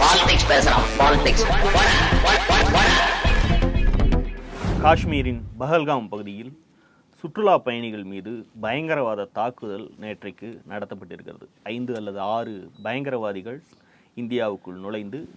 Politics பேசுறான் politics காஷ்மீரின் பஹல்காம் பகுதியில் சுற்றுலா பயணிகள் மீது பயங்கரவாத தாக்குதல் நேற்றைக்கு நடத்தப்பட்டிருக்கிறது. ஐந்து அல்லது ஆறு பயங்கரவாதிகள் இந்தியாவுக்குள் நுழைந்து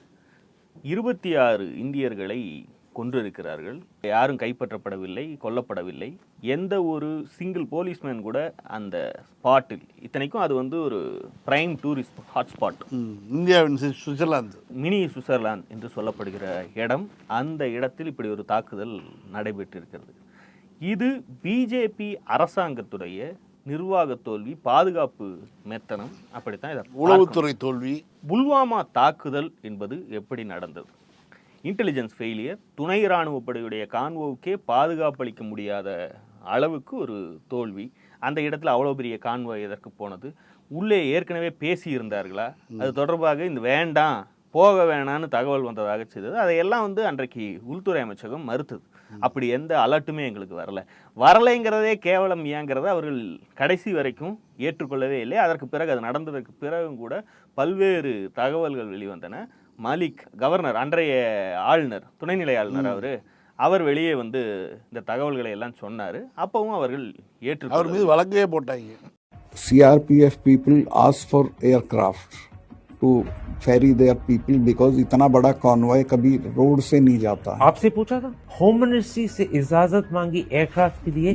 இருபத்தி ஆறு இந்தியர்களை கொன்றிருக்கிறார்கள் யாரும் கைப்பற்றப்படவில்லை கொல்லப்படவில்லை. எந்த ஒரு சிங்கிள் போலீஸ்மேன் கூட அந்த ஸ்பாட்டில் இத்தனைக்கும் அது வந்து ஒரு பிரைம் டூரிஸ்ட் ஹாட்ஸ்பாட் இந்தியாவின் சுவி- சுவிட்சர்லாந்து. மினி சுவிட்சர்லாந்து என்று சொல்லப்படுகிற இடம் அந்த இடத்தில் இப்படி ஒரு தாக்குதல் நடைபெற்றிருக்கிறது. இது பிஜேபி அரசாங்கத்துடைய நிர்வாக தோல்வி பாதுகாப்பு மெத்தனம் அப்படித்தான். உளவுத்துறை தோல்வி. புல்வாமா தாக்குதல் என்பது எப்படி நடந்தது? இன்டெலிஜென்ஸ் ஃபெயிலியர் துணை இராணுவ படையுடைய கான்வோவுக்கே பாதுகாப்பு அளிக்க முடியாத அளவுக்கு ஒரு தோல்வி. அந்த இடத்துல அவ்வளோ பெரிய கான்வாய் எதற்கு போனது? உள்ளே ஏற்கனவே பேசி இருந்தார்களா அது தொடர்பாக இந்த வேண்டாம் போக வேணான்னு தகவல் வந்ததாக செய்தது. அதையெல்லாம் வந்து அன்றைக்கு உள்துறை அமைச்சகம் மறுத்தது. அப்படி எந்த அலர்ட்டுமே எங்களுக்கு வரல. வரலைங்கிறதே கேவலம் ஏங்கிறத அவர்கள் கடைசி வரைக்கும் ஏற்றுக்கொள்ளவே இல்லை. அதற்கு பிறகு அது நடந்ததற்கு பிறகும் கூட பல்வேறு தகவல்கள் வெளிவந்தன. மாலிக் கவர்னர் அன்றைய ஆளுநர் துணைநிலை ஆளுநர் அவரு அவர் வெளியே வந்து இந்த தகவல்களை எல்லாம் சொன்னாரு அப்பவும் அவர்கள் அவர் ஏற்று மீது வழக்கே போட்டாங்க CRPF people ask for aircraft to ferry their people because इतना बड़ा कॉन्वॉय कभी रोड से नहीं जाता है आपसे पूछा था होम मिनिस्ट्री से इजाजत मांगी एयरक्राफ्ट के लिए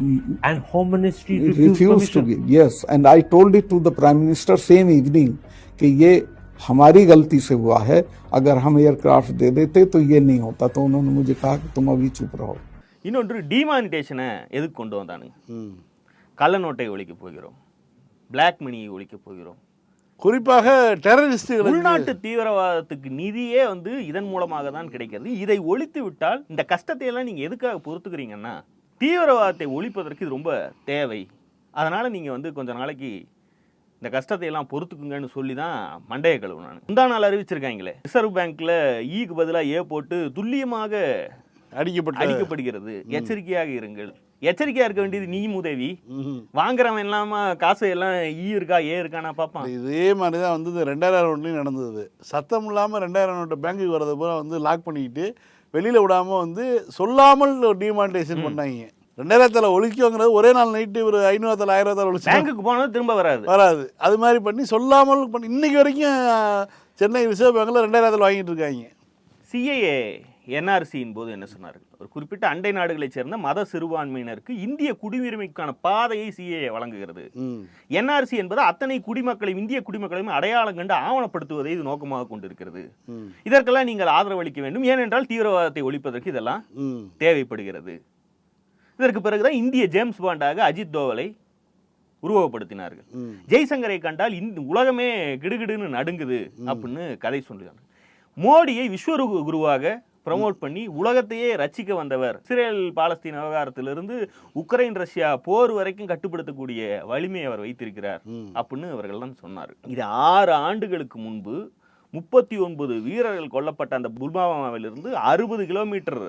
and home ministry It refused to give yes and I told it to the prime minister same evening कि ये हमारी गलती से हुआ है अगर हम एयरक्राफ्ट दे देते तो ये नहीं होता तो उन्होंने मुझे कहा कि तुम अभी चुप रहो இன்னொன்று டிமானிட்டேஷனை எதுக்கு கொண்டு வந்தானுங்க ம். கள்ள நோட்டை ஒழிக்க போகிறோம் பிளாக் மணியை ஒழிக்க போகிறோம் குறிப்பாக டெரரிஸ்டுகளுக்கு உள்நாட்டு தீவிரவாதத்துக்கு நிதியே வந்து இதன் மூலமாக தான் கிடைக்கிறது இதை ஒழித்து விட்டால் இந்த கஷ்டத்தை எல்லாம் நீங்க எதுக்காக பொறுத்துக்கிறீங்கன்னா தீவிரவாதத்தை ஒழிப்பதற்கு இது ரொம்ப தேவை அதனால நீங்க வந்து கொஞ்ச நாளைக்கு இந்த கஷ்டத்தை எல்லாம் பொறுத்துக்குங்கன்னு சொல்லி தான் மண்டைய கழுவு நான். முந்தா நாள் அறிவிச்சிருக்காங்களே. ரிசர்வ் பேங்க்ல ஈக்கு பதிலா ஏ போட்டு துல்லியமாக அடிக்கப்பட்ட அடிக்கப்படுகிறது. எச்சரிக்கையாக இருங்கள். எச்சரிக்கையா இருக்க வேண்டியது நீ உதவி. வாங்குறவன் இல்லாம காசு எல்லாம் ஈ இருக்கா ஏ இருக்கானா பாப்பான். இதே மாதிரி தான் வந்து இந்த ரெண்டாயிரம் நோட்லையும் நடந்தது. சத்தம் இல்லாமல் ரெண்டாயிரம் நோட்டு பேங்க்குக்கு வரது பூரா வந்து லாக் பண்ணிக்கிட்டு வெளியில் விடாமல் வந்து சொல்லாமல் டிமானிட்டேஷன் பண்ணாங்க. ரெண்டாயிரத்தில் ஒழிக்குங்கிறது ஒரே நாள் நைட்டு ஒரு ஐநூறுத்தில் ஆயிரத்தில் ஒழிச்சு பேங்குக்கு போனது திரும்ப வராது. வராது. அது மாதிரி பண்ணி சொல்லாமல் பண்ணி இன்னைக்கு வரைக்கும் சென்னை ரிசர்வ் பேங்க்கில் ரெண்டாயிரத்தில் வாங்கிட்டு இருக்காங்க. சிஏஏ என்ஆர்சியின் போது என்ன சொன்னார்கள் ஒரு குறிப்பிட்ட அண்டை நாடுகளைச் சேர்ந்த மத சிறுபான்மையினருக்கு இந்திய குடியுரிமைக்கான பாதையை சிஏஏ வழங்குகிறது. என்ஆர்சி என்பது அத்தனை குடிமக்களையும் இந்திய குடிமக்களையும் அடையாளம் கண்டு ஆவணப்படுத்துவதை இது நோக்கமாக கொண்டிருக்கிறது. இதற்கெல்லாம் நீங்கள் ஆதரவளிக்க வேண்டும். ஏனென்றால் தீவிரவாதத்தை ஒழிப்பதற்கு இதெல்லாம் தேவைப்படுகிறது. இதற்கு பிறகுதான் இந்திய ஜேம்ஸ் பாண்டாக அஜித் தோவலை உருவகப்படுத்தினார்கள். ஜெய்சங்கரை கண்டால் இந்த உலகமே கிடுகிடுன்னு நடுங்குது அப்படின்னு கதை சொல்றாங்க மோடியை விஸ்வரு குருவாக ப்ரமோட் பண்ணி உலகத்தையே ரட்சிக்க வந்தவர் இஸ்ரேல் பாலஸ்தீன் விவகாரத்திலிருந்து உக்ரைன் ரஷ்யா போர் வரைக்கும் கட்டுப்படுத்தக்கூடிய வலிமையை அவர் வைத்திருக்கிறார். அப்படின்னு அவர்கள்லாம் சொன்னார் இது ஆறு ஆண்டுகளுக்கு முன்பு முப்பத்தி ஒன்பது வீரர்கள் கொல்லப்பட்ட அந்த புல்வாமாவிலிருந்து அறுபது கிலோமீட்டர்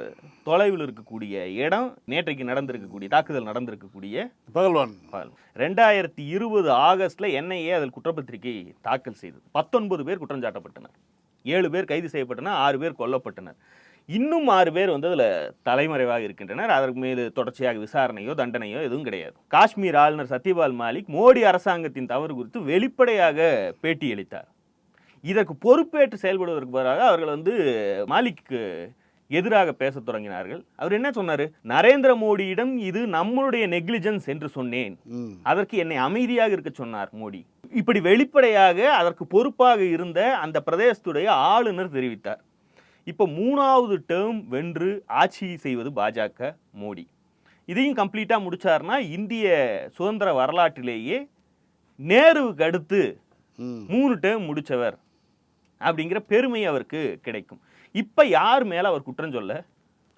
தொலைவில் இருக்கக்கூடிய இடம் நேற்றைக்கு நடந்திருக்கக்கூடிய தாக்குதல் நடந்திருக்கக்கூடிய பகல்வான். ரெண்டாயிரத்தி இருபது ஆகஸ்ட்ல என்ஐஏ அதில் குற்றப்பத்திரிகை தாக்கல் செய்தது. பத்தொன்பது பேர் குற்றம் சாட்டப்பட்டனர். ஏழு பேர் கைது செய்யப்பட்டனர் ஆறு பேர் கொல்லப்பட்டனர். இன்னும் ஆறு பேர் வந்து அதில் தலைமறைவாக இருக்கின்றனர். அதற்கு மேல் தொடர்ச்சியாக விசாரணையோ தண்டனையோ எதுவும் கிடையாது. காஷ்மீர் ஆளுநர் சத்யபால் மாலிக் மோடி அரசாங்கத்தின் தவறு குறித்து வெளிப்படையாக பேட்டியளித்தார். இதற்கு பொறுப்பேற்று செயல்படுவதற்கு பதிலாக அவர்கள் வந்து மாலிக்கு எதிராக பேசத் தொடங்கினார்கள். அவர் என்ன சொன்னாரு? நரேந்திர மோடியிடம் இது நம்மளுடைய நெக்லிஜென்ஸ் என்று சொன்னேன். அதற்கு என்னை அமைதியாக இருக்க சொன்னார் மோடி. இப்படி வெளிப்படையாக அதற்கு பொறுப்பாக இருந்த அந்த பிரதேசத்துடைய ஆளுநர் தெரிவித்தார். இப்போ மூணாவது டேர்ம் வென்று ஆட்சி செய்வது பாஜக மோடி. இதையும் கம்ப்ளீட்டாக முடிச்சார்னா இந்திய சுதந்திர வரலாற்றிலேயே நேருவுக்கு அடுத்து மூணு டேர்ம் முடிச்சவர் அப்படிங்கிற பெருமை அவருக்கு கிடைக்கும். இப்போ யார் மேலே அவர் குற்றம் சொல்ல?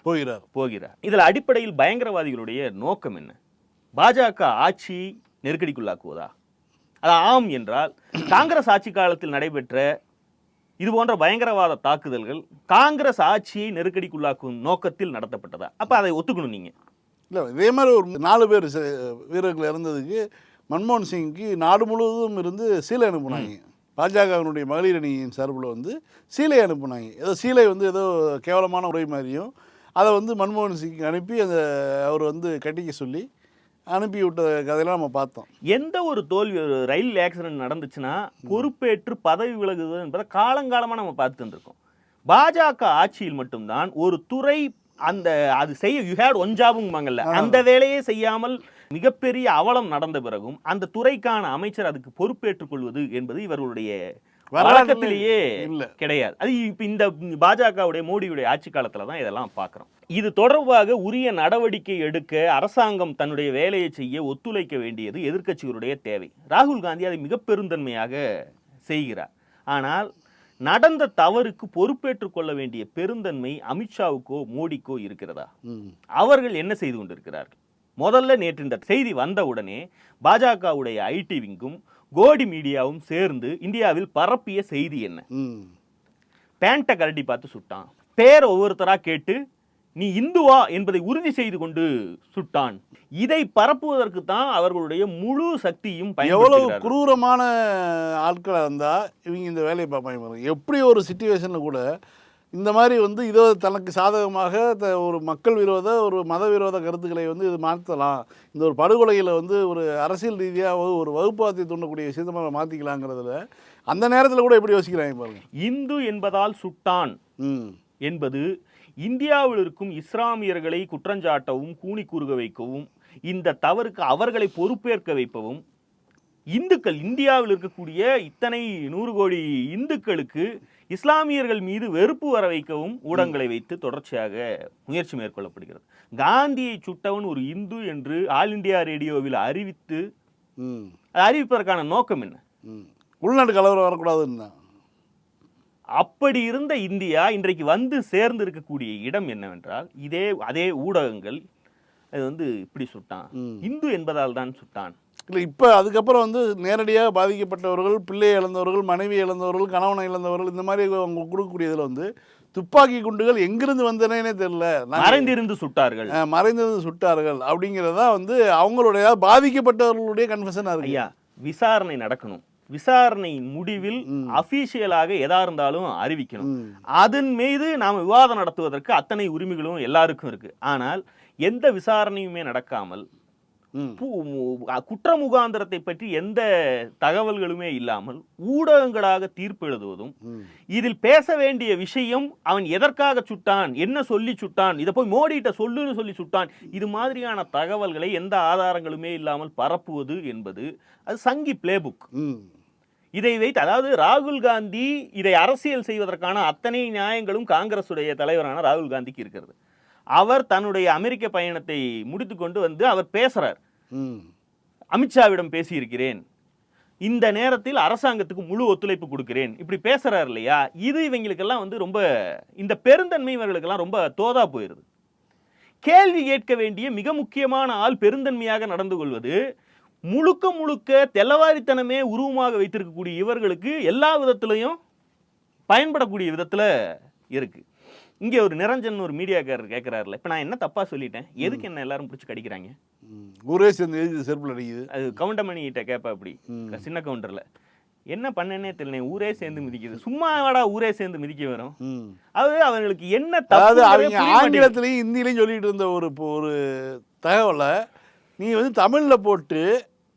போகிறார். போகிறார். இதில் அடிப்படையில் பயங்கரவாதிகளுடைய நோக்கம் என்ன? பாஜக ஆட்சி நெருக்கடிக்குள்ளாக்குவதா? அது ஆம் என்றால் காங்கிரஸ் ஆட்சி காலத்தில் நடைபெற்ற இது போன்ற பயங்கரவாத தாக்குதல்கள் காங்கிரஸ் ஆட்சியை நெருக்கடிக்குள்ளாக்கும் நோக்கத்தில் நடத்தப்பட்டதா? அப்ப அதை ஒத்துக்கணும் நீங்க. இல்லை இதே மாதிரி ஒரு நாலு பேர் வீரர்கள் இறந்ததுக்கு மன்மோகன் சிங்க்கு நாடு முழுவதும் இருந்து சீலை அனுப்புனாங்க. பாஜகவினுடைய மகளிர் அணியின் சார்பில் வந்து சீலை அனுப்புனாங்க. ஏதோ சீலை வந்து ஏதோ கேவலமான உரை மாதிரியும் அதை வந்து மன்மோகன் சிங் அனுப்பி அந்த அவர் வந்து கட்டிக்க சொல்லி அனுப்பி விட்ட கதையெல்லாம் நம்ம பார்த்தோம். எந்த ஒரு தோல்வி ஒரு ரயில் ஆக்சிடென்ட் நடந்துச்சுன்னா பொறுப்பேற்று பதவி விலகுவது என்பதை காலங்காலமா நம்ம பார்த்துட்டு இருக்கோம். பாஜக ஆட்சியில் மட்டும்தான் ஒரு துறை அந்த அது செய்ய யூ ஹேட் ஒன் ஜாபுங்கல்ல அந்த வேலையே செய்யாமல் மிகப்பெரிய அவலம் நடந்த பிறகும் அந்த துறைக்கான அமைச்சர் அதுக்கு பொறுப்பேற்றுக் கொள்வது என்பது இவர்களுடைய வழக்கத்திலேயே. கிடையாது. அது இப்ப இந்த பாஜகவுடைய மோடியுடைய ஆட்சி காலத்துல தான் இதெல்லாம் பார்க்கிறோம் இது தொடர்பாக உரிய நடவடிக்கை எடுக்க அரசாங்கம் தன்னுடைய வேலையை செய்ய ஒத்துழைக்க வேண்டியது எதிர்க்கட்சிகளுடைய தேவை. ராகுல் காந்தி அதை மிக பெருந்தன்மையாக செய்கிறார். ஆனால் நடந்த தவறுக்கு பொறுப்பேற்றுக் கொள்ள வேண்டிய பெருந்தன்மை அமித்ஷாவுக்கோ மோடிக்கோ இருக்கிறதா? அவர்கள் என்ன செய்து கொண்டிருக்கிறார்கள்? முதல்ல நேற்று இந்த செய்தி வந்த உடனே பாஜகவுடைய ஐடி விங்கும் கோடி மீடியாவும் சேர்ந்து இந்தியாவில் பரப்பிய செய்தி என்ன? பேண்ட்டை கரடி பார்த்து சுட்டான். பேரை ஒவ்வொருத்தரா கேட்டு நீ இந்துவா? என்பதை உறுதி செய்து கொண்டு சுட்டான். இதை பரப்புவதற்கு தான் அவர்களுடைய முழு சக்தியும் எவ்வளவு குரூரமான ஆட்களாக இருந்தால் இவங்க இந்த வேலையை பார்ப்பாங்க எப்படி ஒரு சுச்சுவேஷனில் கூட இந்த மாதிரி வந்து இதோ தனக்கு சாதகமாக த- ஒரு மக்கள் விரோத ஒரு மத விரோத கருத்துக்களை வந்து இது மாற்றலாம் இந்த ஒரு படுகொலையில் வந்து ஒரு அரசியல் ரீதியாக ஒரு வகுப்பாத்தி தூண்டக்கூடிய விஷயத்தை மாற்றிக்கலாங்கிறதுல அந்த நேரத்தில் கூட எப்படி யோசிக்கிறாங்க பாருங்க. இந்து என்பதால் சுட்டான் என்பது இந்தியாவில் இருக்கும் இஸ்லாமியர்களை குற்றஞ்சாட்டவும் கூனி கூறுக வைக்கவும் இந்த தவறுக்கு அவர்களை பொறுப்பேற்க வைப்பவும் இந்துக்கள் இந்தியாவில் இருக்கக்கூடிய இத்தனை நூறு கோடி இந்துக்களுக்கு இஸ்லாமியர்கள் மீது வெறுப்பு வர வைக்கவும் ஊடகங்களை வைத்து தொடர்ச்சியாக முயற்சி மேற்கொள்ளப்படுகிறது. காந்தியை சுட்டவன் ஒரு இந்து என்று ஆல் இந்தியா ரேடியோவில் அறிவித்து அறிவிப்பதற்கான நோக்கம் என்ன? உள்நாட்டு கலவரம் வரக்கூடாதுன்னு தான் அப்படி இருந்த இந்தியா இன்றைக்கு வந்து சேர்ந்து இருக்கக்கூடிய இடம் என்னவென்றால் இதே அதே ஊடகங்கள் அது வந்து இப்படி சுட்டான். இந்து என்பதால் தான் சுட்டான். இல்லை இப்போ அதுக்கப்புறம் வந்து நேரடியாக பாதிக்கப்பட்டவர்கள் பிள்ளை இழந்தவர்கள் மனைவி இழந்தவர்கள் கணவனை இழந்தவர்கள் இந்த மாதிரி அவங்க கொடுக்கக்கூடியதில் வந்து துப்பாக்கி குண்டுகள் எங்கிருந்து வந்தனே தெரியல. மறைந்திருந்து சுட்டார்கள். மறைந்தது சுட்டார்கள் அப்படிங்கிறது வந்து அவங்களுடைய பாதிக்கப்பட்டவர்களுடைய கன்ஃபெஷனாக இருக்கு. ஐயா விசாரணை நடக்கணும். விசாரணையின் முடிவில் அபிஷியலாக எதா இருந்தாலும் அறிவிக்கணும். அதன் மீது நாம் விவாதம் நடத்துவதற்கு அத்தனை உரிமைகளும் எல்லாருக்கும் இருக்கு. ஆனால் எந்த விசாரணையுமே நடக்காமல் குற்ற முகாந்திரத்தை பற்றி எந்த தகவல்களுமே இல்லாமல் ஊடகங்களாக தீர்ப்பு எழுதுவதும். இதில் பேச வேண்டிய விஷயம் அவன் எதற்காக சுட்டான் என்ன சொல்லி சுட்டான் இதை போய் மோடிட்ட சொல்லுன்னு சொல்லி சுட்டான் இது மாதிரியான தகவல்களை எந்த ஆதாரங்களுமே இல்லாமல் பரப்புவது என்பது அது சங்கி பிளேபுக். இதை வைத்து அதாவது ராகுல் காந்தி இதை அரசியல் செய்வதற்கான அத்தனை நியாயங்களும் காங்கிரசுடைய தலைவரான ராகுல் காந்திக்கு இருக்கிறது அவர் தன்னுடைய அமெரிக்க பயணத்தை முடித்துக்கொண்டு வந்து அவர் பேசுறார். அமித்ஷாவிடம் பேசியிருக்கிறேன். இந்த நேரத்தில் அரசாங்கத்துக்கு முழு ஒத்துழைப்பு கொடுக்கிறேன். இப்படி பேசுறாரு இல்லையா? இது இவங்களுக்கெல்லாம் வந்து ரொம்ப இந்த பெருந்தன்மை இவர்களுக்கெல்லாம் ரொம்ப தோதா போயிருது. கேள்வி கேட்க வேண்டிய மிக முக்கியமான ஆள் பெருந்தன்மையாக நடந்து கொள்வது முழுக்க முழுக்க தெல்லவாரித்தனமே உருவமாக வைத்திருக்கக்கூடிய இவர்களுக்கு எல்லா விதத்திலையும் பயன்படக்கூடிய விதத்துல இருக்கு. இங்கே ஒரு நிரஞ்சன் ஒரு மீடியாக்காரர் கேட்கிறாருல இப்போ நான் என்ன தப்பா சொல்லிட்டேன்? எதுக்கு என்ன எல்லாரும் பிடிச்சி கடிக்கிறாங்க. ஊரே சேர்ந்து எழுதி செருப்பில் அடிக்குது. அது கவுண்டமணிகிட்ட கேட்பா அப்படி ம். சின்ன கவுண்டர்ல. என்ன பண்ணனே தெரியல ஊரே சேர்ந்து மிதிக்குது. சும்மா வாடா ஊரே சேர்ந்து மிதிக்க வரும். அது அவங்களுக்கு என்ன அதாவது அவங்க ஆங்கிலத்திலையும் ஹிந்திலையும் சொல்லிட்டு இருந்த ஒரு ஒரு தகவலை நீ வந்து தமிழில் போட்டு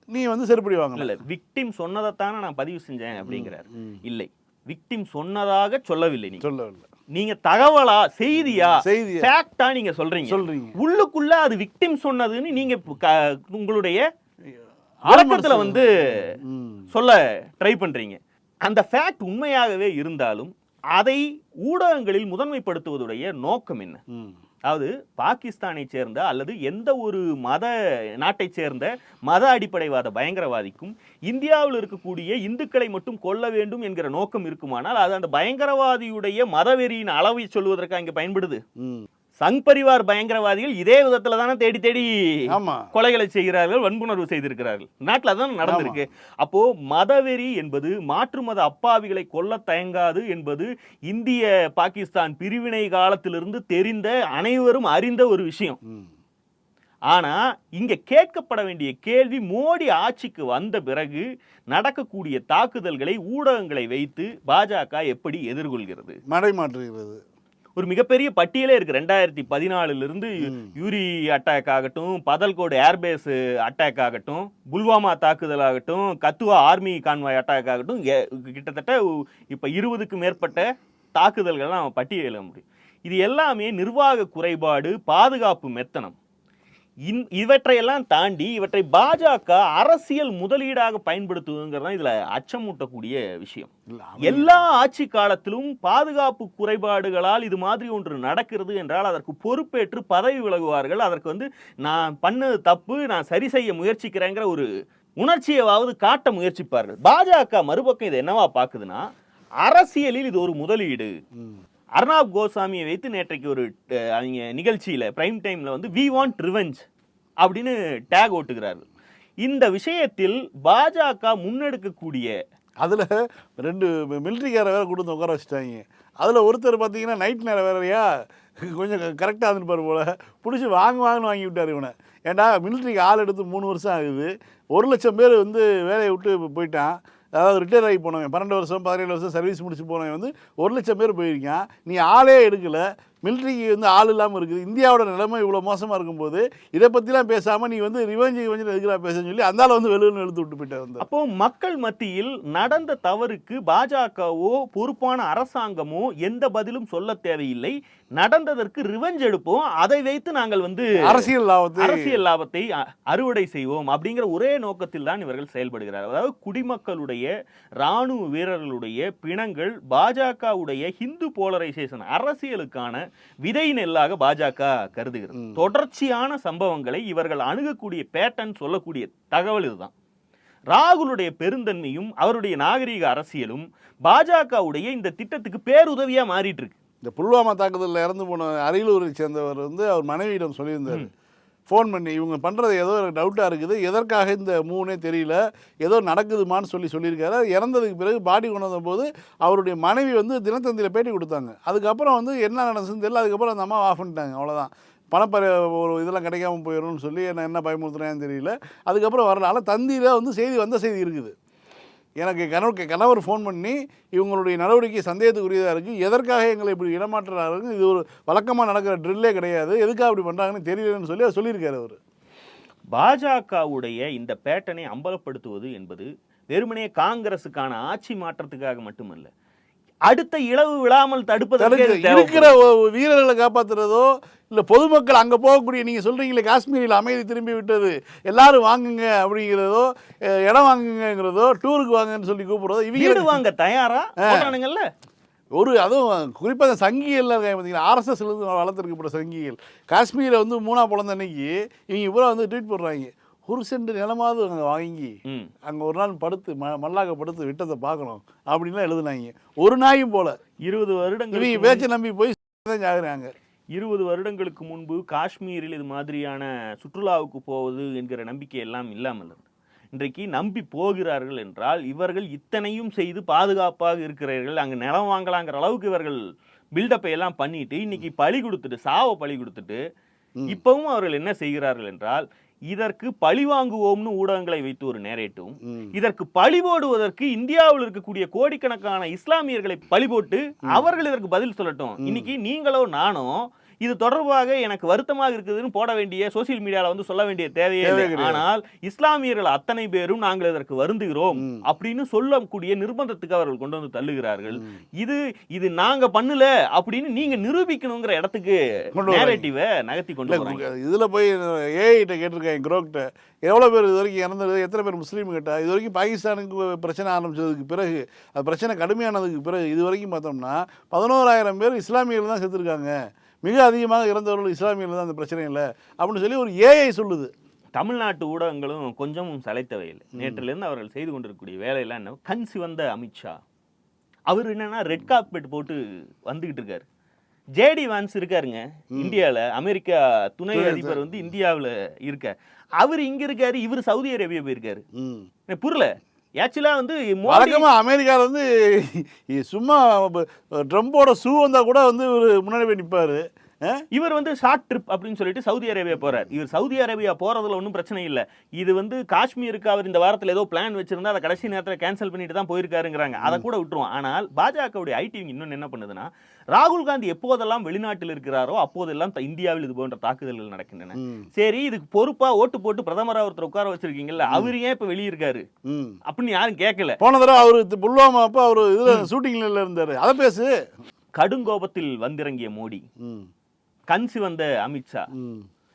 நீ வந்து செருப்படி வாங்கல இல்ல விக்டிம் சொன்னதைத்தானே நான் பதிவு செஞ்சேன் அப்படிங்கிறார். இல்லை விக்டிம் சொன்னதாக சொல்லவில்லை நீங்க சொல்லவில்லை. நீங்க தகவலா செய்தியா? ஃபேக்டா நீங்க சொல்றீங்க சொல்றீங்க உள்ளுக்குள்ள அது விக்டிம் சொன்னதுன்னு நீங்க உங்களுடைய வழக்கத்துல வந்து. சொல்ல ட்ரை பண்றீங்க அந்த ஃபேக்ட் உண்மையாகவே இருந்தாலும் அதை ஊடகங்களில் முதன்மைப்படுத்துவதுடைய நோக்கம் என்ன. அதாவது பாகிஸ்தானை சேர்ந்த அல்லது எந்த ஒரு மத நாட்டை சேர்ந்த மத அடிப்படைவாத பயங்கரவாதிக்கும் இந்தியாவில் இருக்கக்கூடிய இந்துக்களை மட்டும் கொல்ல வேண்டும் என்கிற நோக்கம் இருக்குமானால் அது அந்த பயங்கரவாதியுடைய மதவெறியின் அளவை சொல்வதற்காக இங்கே பயன்படுது. சங் பரிவார் பயங்கரவாதிகள் இதே விதத்துல தானே தேடி தேடி கொலைகளை செய்கிறார்கள் வன்புணர்வு செய்திருக்கிறார்கள். நாட்டில் அதான் நடந்திருக்கு. அப்போ மதவெறி என்பது மாற்று மத அப்பாவிகளை கொல்ல தயங்காது என்பது இந்திய பாகிஸ்தான் பிரிவினை காலத்திலிருந்து தெரிந்த அனைவரும் அறிந்த ஒரு விஷயம். ஆனா இங்க கேட்கப்பட வேண்டிய கேள்வி மோடி ஆட்சிக்கு வந்த பிறகு நடக்கக்கூடிய தாக்குதல்களை ஊடகங்களை வைத்து பாஜக எப்படி எதிர்கொள்கிறது? மடை மாற்றுகிறது. ஒரு மிகப்பெரிய பட்டியலே இருக்கு. ரெண்டாயிரத்தி பதினாலுல இருந்து யூரி அட்டாக் ஆகட்டும் பதல்கோடு ஏர்பேஸ் அட்டாக் ஆகட்டும் புல்வாமா தாக்குதல் ஆகட்டும் கத்துவா ஆர்மி கான்வாய் அட்டாக் ஆகட்டும் கிட்டத்தட்ட இப்ப இருபதுக்கு மேற்பட்ட தாக்குதல்கள் நம்ம பட்டியலிட முடியும். இது எல்லாமே நிர்வாக குறைபாடு பாதுகாப்பு மெத்தனம். இன் இவற்றையெல்லாம் தாண்டி இவற்றை பாஜக அரசியல் முதலீடாக பயன்படுத்துவதுங்கிறது தான் இதுல அச்சமூட்டக்கூடிய விஷயம். எல்லா ஆட்சி காலத்திலும் பாதுகாப்பு குறைபாடுகளால் இது மாதிரி ஒன்று நடக்கிறது என்றால் அதற்கு பொறுப்பேற்று பதவி விலகுவார்கள். அதற்கு வந்து நான் பண்ணது தப்பு நான் சரி செய்ய முயற்சிக்கிறேங்கிற ஒரு உணர்ச்சியவாவது காட்ட முயற்சிப்பார்கள். பாஜக மறுபக்கம் இது என்னவா பாக்குதுன்னா அரசியலில் இது ஒரு முதலீடு. அர்னாப் கோசாமியை வைத்து நேற்றைக்கு ஒரு அவங்க நிகழ்ச்சியில் பிரைம் டைமில் வந்து வி வாண்ட் ரிவெஞ்ச் அப்படின்னு டேக் ஓட்டுகிறார்கள். இந்த விஷயத்தில் பாஜக முன்னெடுக்கக்கூடிய அதில் ரெண்டு மிலிட்ரிக்கார வேற கொண்டு வந்து உட்கார வச்சுட்டாங்க. அதில் ஒருத்தர் பார்த்தீங்கன்னா நைட் நேரம் வேறையா கொஞ்சம் கரெக்டாக இருந்துருப்பார் போல். பிடிச்சி வாங்க வாங்கன்னு வாங்கி விட்டார் இவனை. ஏன்டா மிலிட்ரிக்கு ஆள் எடுத்து மூணு வருஷம் ஆகுது. ஒரு லட்சம் பேர் வந்து வேலையை விட்டு போயிட்டான். அதாவது ரிட்டையர் ஆகி போனவன். பன்னெண்டு வருஷம் பதினேழு வருஷம் சர்வீஸ் முடிச்சு போனவன் வந்து ஒரு லட்சம் பேர் போயிருக்கான். நீ ஆளே எடுக்கலை. மிலிட்ரிக்கு வந்து ஆள் இல்லாமல் இருக்குது. இந்தியாவோட நிலைமை இவ்வளோ மோசமாக இருக்கும்போது இதை பற்றிலாம் பேசாமல் நீ வந்து ரிவெஞ்சு ரிவெஞ்சு எதுக்குறா பேசன்னு சொல்லி அந்த ஆளை வந்து வெளியில் எடுத்து விட்டு போயிட்டார் வந்து. அப்போ மக்கள் மத்தியில் நடந்த தவறுக்கு பாஜகவோ பொறுப்பான அரசாங்கமோ எந்த பதிலும் சொல்ல தேவையில்லை. நடந்ததற்கு ரிவெஞ்ச் எடுப்போம். அதை வைத்து நாங்கள் வந்து அரசியல் லாபத்தை அரசியல் லாபத்தை அறுவடை செய்வோம் அப்படிங்கிற ஒரே நோக்கத்தில் தான் இவர்கள் செயல்படுகிறார்கள். அதாவது குடிமக்களுடைய ராணுவ வீரர்களுடைய பிணங்கள் பாஜகவுடைய ஹிந்து போலரைசேஷன் அரசியலுக்கான விதை நெல்லாக பாஜக கருதுகிறது. தொடர்ச்சியான சம்பவங்களை இவர்கள் அணுகக்கூடிய பேட்டர்ன் சொல்லக்கூடிய தகவல் இதுதான். ராகுலுடைய பெருந்தன்மையும் அவருடைய நாகரீக அரசியலும் பாஜகவுடைய இந்த திட்டத்துக்கு பேருதவியா மாறிட்டு இருக்கு. இந்த புல்வாமா தாக்குதலில் இறந்து போன அரியலூரை சேர்ந்தவர் வந்து அவர் மனைவியிடம் சொல்லியிருந்தார். ஃபோன் பண்ணி இவங்க பண்ணுறது ஏதோ டவுட்டாக இருக்குது. எதற்காக இந்த மூணே தெரியல? ஏதோ நடக்குதுமான்னு சொல்லி சொல்லியிருக்காரு. இறந்ததுக்கு பிறகு பாடி கொண்டு வந்தபோது அவருடைய மனைவி வந்து தினத்தந்தியில் பேட்டி கொடுத்தாங்க. அதுக்கப்புறம் வந்து என்ன நடந்துச்சுன்னு தெரியல. அதுக்கப்புறம் அந்த அம்மா ஆஃப் பண்ணிட்டாங்க. அவ்வளோதான் பணப்பற ஒரு இதெல்லாம் கிடைக்காம போயிடும்னு சொல்லி என்ன என்ன பயமுறுத்துறேன்னு தெரியல. அதுக்கப்புறம் வரல ஆனால் தந்தியில் வந்து செய்தி வந்த செய்தி இருக்குது. எனக்கு கணவர் கணவர் ஃபோன் பண்ணி இவங்களுடைய நடவடிக்கை சந்தேகத்துக்குரியதாக இருக்குது எதற்காக எங்களை இப்படி இடமாற்றுறாருன்னு இது ஒரு வழக்கமாக நடக்கிற ட்ரில்லே கிடையாது. எதுக்காக அப்படி பண்ணுறாங்கன்னு தெரியலன்னு சொல்லி அவர் சொல்லியிருக்காரு அவர். பாஜகவுடைய இந்த பேட்டனை அம்பலப்படுத்துவது என்பது வெறுமனே காங்கிரஸுக்கான ஆட்சி மாற்றத்துக்காக மட்டுமல்ல அடுத்த இழவு விழாமல் தடுப்பதற்கு. இருக்கிற வீரர்களை காப்பாத்துறதோ இல்லை பொதுமக்கள் அங்கே போகக்கூடிய நீங்கள் சொல்கிறீங்களே காஷ்மீரில் அமைதி திரும்பி விட்டது எல்லாரும் வாங்குங்க அப்படிங்கிறதோ இடம் வாங்குங்கிறதோ டூருக்கு வாங்கன்னு சொல்லி கூப்பிடுறதோ வீடு இவங்க வாங்க தயாரா? போட்டானுங்கல்ல? ஒரு அதுவும் குறிப்பாக சங்கிகள்லாம் இருக்காங்க பார்த்தீங்களா ஆர்எஸ்எஸ்லேருந்து வளர்த்துருக்கப்பட்ட சங்கிகள். காஷ்மீரை வந்து மூணா பிறந்த அன்னைக்கு இவங்க பூரா வந்து ட்வீட் போடுறாங்க ஒரு சென்ட் நிலமாவது அங்கே வாங்கி. அங்கே ஒரு நாள் படுத்து ம மல்லாக்க படுத்து விட்டதை பார்க்கணும். அப்படின்லாம் எழுதுனாங்க. ஒரு நாயும் போல. இருபது வருடங்களுக்கு இவங்க பேச்சை நம்பி போய் ஜாகுறாங்க இருபது வருடங்களுக்கு முன்பு காஷ்மீரில் இது மாதிரியான சுற்றுலாவுக்கு போவது என்கிற நம்பிக்கை எல்லாம் இல்லாமல் இன்றைக்கு நம்பி போகிறார்கள் என்றால் இவர்கள் இத்தனையும் செய்து பாதுகாப்பாக இருக்கிறார்கள் அங்கே நிலம் வாங்கலாங்கிற அளவுக்கு இவர்கள் பில்டப்பை எல்லாம் பண்ணிட்டு இன்னைக்கு பழி கொடுத்துட்டு சாவை பழி கொடுத்துட்டு இப்பவும் அவர்கள் என்ன செய்கிறார்கள் என்றால் இதற்கு பழி வாங்குவோம்னு ஊடகங்களை வைத்து ஒரு நேரேட்டும். இதற்கு பழி போடுவதற்கு இந்தியாவில் இருக்கக்கூடிய கோடிக்கணக்கான இஸ்லாமியர்களை பழி போட்டு அவர்கள் இதற்கு பதில் சொல்லட்டும். இன்னைக்கு நீங்களோ நானோ இது தொடர்பாக எனக்கு வருத்தமாக இருக்குதுன்னு போட வேண்டிய சோசியல் மீடியால வந்து சொல்ல வேண்டிய தேவையே தேவை இல்லை. ஆனால் இஸ்லாமியர்கள் அத்தனை பேரும் நாங்கள் இதற்கு வருந்துகிறோம் அப்படின்னு சொல்லக்கூடிய நிர்பந்தத்துக்கு அவர்கள் கொண்டு வந்து தள்ளுகிறார்கள். இது இது நாங்க பண்ணல அப்படின்னு நீங்க நிரூபிக்கணுங்கிற இடத்துக்கு. நேரேட்டிவை நகர்த்தி கொண்டு இதில் போய் ஏஐட்ட கேட்டிருக்கேன் குரோக்கிட்ட எவ்வளோ பேர் இது வரைக்கும் இறந்தது எத்தனை பேர் முஸ்லீம் கிட்ட? இது வரைக்கும் பாகிஸ்தானுக்கு பிரச்சனை ஆரம்பிச்சதுக்கு பிறகு அது பிரச்சனை கடுமையானதுக்கு பிறகு இது வரைக்கும் பார்த்தோம்னா பதினோராயிரம் பேர் இஸ்லாமியர்கள் தான் செத்துருக்காங்க. மிக அதிகமாக இறந்தவர்கள் இஸ்லாமியர்கள் தான் அந்த பிரச்சனை இல்லை. அப்படின்னு சொல்லி ஒரு ஏஐ சொல்லுது. தமிழ்நாட்டு ஊடகங்களும் கொஞ்சமும் சளைத்தவை இல்லை நேற்றிலிருந்து அவர்கள் செய்து கொண்டிருக்கக்கூடிய வேலையெல்லாம் என்ன? கண் சிவந்த அமித்ஷா. அவர் என்னன்னா ரெட் கார்பெட் போட்டு வந்துகிட்டு இருக்காரு. ஜேடி வான்ஸ் இருக்காருங்க. இந்தியால அமெரிக்கா துணை அதிபர் வந்து இந்தியாவுல இருக்க அவர் இங்க இருக்காரு இவர் சவுதி அரேபியா போயிருக்காரு. புரியல. ஆக்சுவலா வந்து வழக்கமாக அமெரிக்காவில் வந்து சும்மா ட்ரம்போட ஷூ வந்தால் கூட வந்து ஒரு முன்னாடி போய் நிற்பார்? இவர் வந்து ஷார்ட் ட்ரிப் அப்படின்னு சொல்லிட்டு சவுதி அரேபியா போறார். இவர் சவுதி அரேபியா போறதுல ஒன்றும் பிரச்சனை இல்ல. இது வந்து காஷ்மீருக்கு அவர் இந்த வாரத்துல ஏதோ பிளான் வச்சிருந்தா அதை கடைசி நேரத்துல கேன்சல் பண்ணிட்டு தான் போயிருக்காருங்கிறாங்க. அதை கூட விட்டுருவோம். ஆனால் பாஜகவுடைய ஐடி இன்னொன்னு என்ன பண்ணுதுன்னா ராகுல் காந்தி எப்போதெல்லாம் வெளிநாட்டில் இருக்கிறாரோ அப்போதெல்லாம் இந்தியாவில் இது போன்ற தாக்குதல்கள் நடக்கின்றன. சரி இதுக்கு பொறுப்பா ஓட்டு போட்டு பிரதமரா ஒருத்தர் உட்கார வச்சிருக்கீங்கல்ல அவர் ஏன் இப்ப வெளியிருக்காரு? அப்படின்னு யாரும் கேட்கல போன தடவை அவரு புல்வாமா அப்போ அவர் இதுல ஷூட்டிங்ல இருந்தாரு. அதை பேசு. கடுங்கோபத்தில் வந்திறங்கிய மோடி. ம். கண் சிவந்த அமித்ஷா.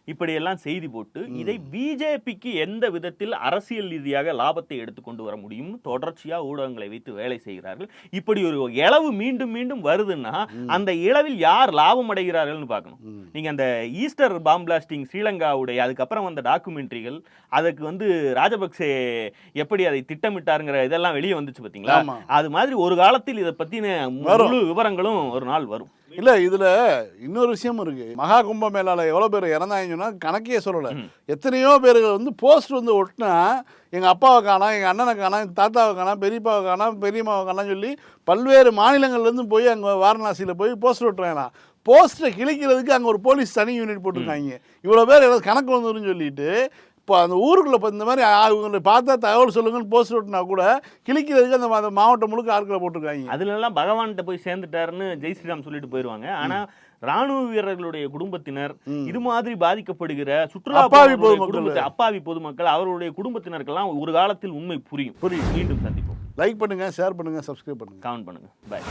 இப்படியெல்லாம் செய்தி போட்டு இதை பிஜேபிக்கு எந்த விதத்தில் அரசியல் ரீதியாக லாபத்தை எடுத்துக்கொண்டு வர முடியும்னு தொடர்ச்சியா ஊடகங்களை வைத்து வேலை செய்கிறார்கள் இப்படி ஒரு இளவு மீண்டும் மீண்டும் வருதுன்னா அந்த இளவில் யார் லாபம் அடைகிறார்கள்னு பார்க்கணும். நீங்க அந்த ஈஸ்டர் பாம் பிளாஸ்டிங் ஸ்ரீலங்காவுடைய அதுக்கப்புறம் வந்த டாக்குமெண்ட்ரிகள் அதுக்கு வந்து ராஜபக்சே எப்படி அதை திட்டமிட்டாருங்கிற இதெல்லாம் வெளியே வந்துச்சு பாத்தீங்களா. அது மாதிரி ஒரு காலத்தில் இதை பத்தின. முழு விவரங்களும் ஒரு நாள் வரும் இல்ல இதுல இன்னொரு விஷயம் இருக்கு. மகா கும்ப மேலால எவ்வளவு பேர் இறந்தாங்கன்னு கணக்கே சொல்லல. எத்தனையோ பேர்கள் வந்து போஸ்ட் வந்து ஒட்டினா எங்க அப்பாவை காணோம் எங்க அண்ணனை காணோம் எங்க தாத்தாவை காணோம் பெரியப்பாவை காணோம் பெரியம்மாவை காணோம் சொல்லி பல்வேறு மாநிலங்கள்ல இருந்து போய் அங்க வாரணாசியில போய் போஸ்டர் ஒட்டுறாங்க போஸ்டரை கிழிக்கிறதுக்கு அங்க ஒரு போலீஸ் தனி யூனிட் போட்டிருக்காங்க. இவ்வளவு பேர் ஏதாவது கணக்கு வந்துருன்னு சொல்லிட்டு இப்போ அந்த ஊருக்குள்ள இப்போ இந்த மாதிரி ஆ, இவங்களை பார்த்தா தகவல் சொல்லுங்கன்னு போஸ்டர் ஒட்டினா கூட கிழிக்கிறதுக்கு அந்த அந்த மாவட்டம் முழுக்க ஆட்களை போட்டிருக்காங்க. அதுல எல்லாம் பகவான்கிட்ட போய் சேர்ந்துட்டாருன்னு ஜெய் ஸ்ரீராம் சொல்லிட்டு போயிருவாங்க. ஆனா ராணுவ வீரர்களுடைய குடும்பத்தினர் இது மாதிரி பாதிக்கப்படுகிற சுற்றுலா அப்பாவி பொதுமக்கள். அப்பாவி பொதுமக்கள் அவருடைய குடும்பத்தினருக்கெல்லாம் ஒரு காலத்தில் உண்மை புரியும். புரியும். மீண்டும் சந்திப்போம். லைக் பண்ணுங்க ஷேர் பண்ணுங்க சப்ஸ்கிரைப் பண்ணுங்க. கமெண்ட் பண்ணுங்க. பாய்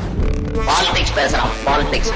Politics பேசுறான் பாலிடிக்ஸ்